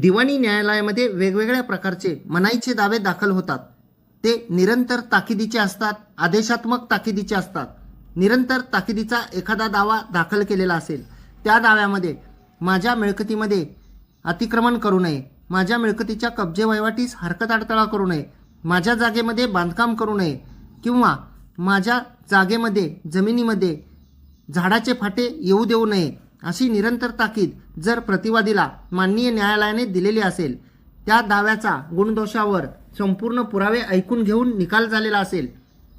दिवाणी न्यायालयामध्ये वेगवेगळ्या प्रकारचे मनाईचे दावे दाखल होतात. ते निरंतर ताकिदीचे असतात आदेशात्मक ताकिदीचे असतात. निरंतर ताकिदीचा एखादा दावा दाखल केलेला असेल त्या दाव्यामध्ये माझ्या मिळकतीमध्ये अतिक्रमण करू नये माझ्या मिळकतीच्या कब्जे वहिवाटीस हरकत अडथळा करू नये माझ्या जागेमध्ये बांधकाम करू नये किंवा माझ्या जागेमध्ये जमिनीमध्ये झाडाचे फाटे येऊ देऊ नये अशी निरंतर ताकीद जर प्रतिवादीला माननीय न्यायालयाने दिलेली असेल त्या दाव्याचा गुणदोषावर संपूर्ण पुरावे ऐकून घेऊन निकाल झालेला असेल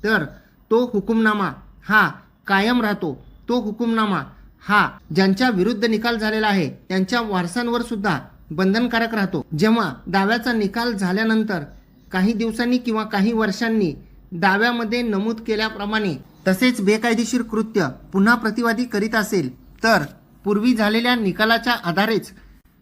तर तो हुकुमनामा हा कायम राहतो. तो हुकुमनामा हा ज्यांच्या विरुद्ध निकाल झालेला आहे त्यांच्या वारसांवर सुद्धा बंधनकारक राहतो. जेव्हा दाव्याचा निकाल झाल्यानंतर काही दिवसांनी किंवा काही वर्षांनी दाव्यामध्ये नमूद केल्याप्रमाणे तसेच बेकायदेशीर कृत्य पुन्हा प्रतिवादी करीत असेल तर पूर्वी झालेल्या निकालाच्या आधारेच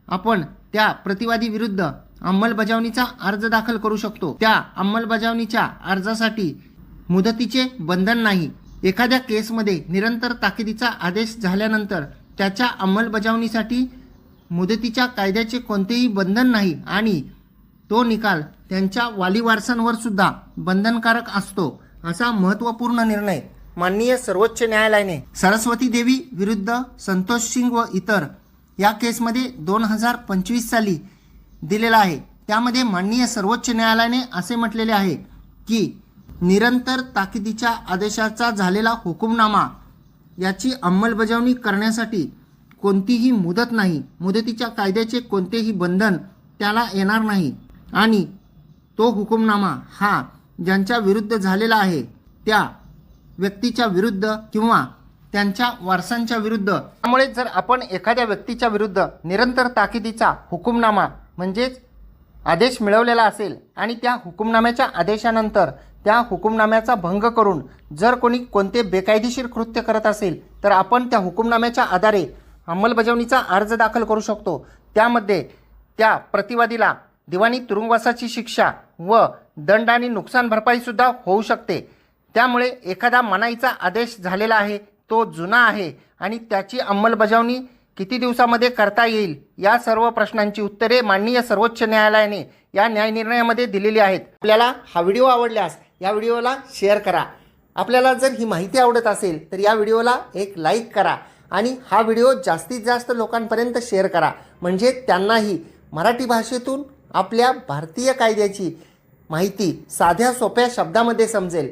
आपण त्या प्रतिवादी विरुद्ध अंमलबजावणीचा अर्ज दाखल करू शकतो. त्या अंमलबजावणीच्या अर्जासाठी मुदतीचे बंधन नाही. एखाद्या केसमध्ये निरंतर ताकिदीचा आदेश झाल्यानंतर त्याच्या अंमलबजावणीसाठी मुदतीच्या कायद्याचे कोणतेही बंधन नाही आणि तो निकाल त्यांच्या वालीवारसांवर सुद्धा बंधनकारक असतो असा महत्त्वपूर्ण निर्णय माननीय सर्वोच्च न्यायालयाने सरस्वती देवी विरुद्ध संतोष सिंग व इतर या केसमध्ये दोन हजार पंचवीस साली दिलेला आहे. त्यामध्ये माननीय सर्वोच्च न्यायालयाने असे म्हटलेले आहे की निरंतर ताकिदीच्या आदेशाचा झालेला हुकुमनामा याची अंमलबजावणी करण्यासाठी कोणतीही मुदत नाही. मुदतीच्या कायद्याचे कोणतेही बंधन त्याला येणार नाही. आणि तो हुकुमनामा हा ज्यांच्या विरुद्ध झालेला आहे त्या व्यक्तीच्या विरुद्ध किंवा त्यांच्या वारसांच्या विरुद्ध. त्यामुळे जर आपण एखाद्या व्यक्तीच्या विरुद्ध निरंतर ताकिदीचा हुकुमनामा म्हणजेच आदेश मिळवलेला असेल आणि त्या हुकुमनाम्याच्या आदेशानंतर त्या हुकुमनाम्याचा भंग करून जर कोणी कोणते बेकायदेशीर कृत्य करत असेल तर आपण त्या हुकुमनाम्याच्या आधारे अंमलबजावणीचा अर्ज दाखल करू शकतो. त्यामध्ये त्या प्रतिवादीला दिवाणी तुरुंगवासाची शिक्षा व दंड आणि नुकसान भरपाईसुद्धा होऊ शकते. त्यामुळे एखादा मनाईचा आदेश झालेला आहे तो जुना आहे आणि त्याची अंमलबजावणी किती दिवसामध्ये करता येईल या सर्व प्रश्नांची उत्तरे माननीय सर्वोच्च न्यायालयाने या न्यायनिर्णयामध्ये दिलेली आहेत. आपल्याला हा व्हिडिओ आवडल्यास या व्हिडिओला शेअर करा. आपल्याला जर ही माहिती आवडत असेल तर या व्हिडिओला एक लाईक करा आणि हा व्हिडिओ जास्तीत जास्त लोकांपर्यंत शेअर करा. म्हणजे त्यांनाही मराठी भाषेतून आपल्या भारतीय कायद्याची माहिती साध्या सोप्या शब्दामध्ये समजेल.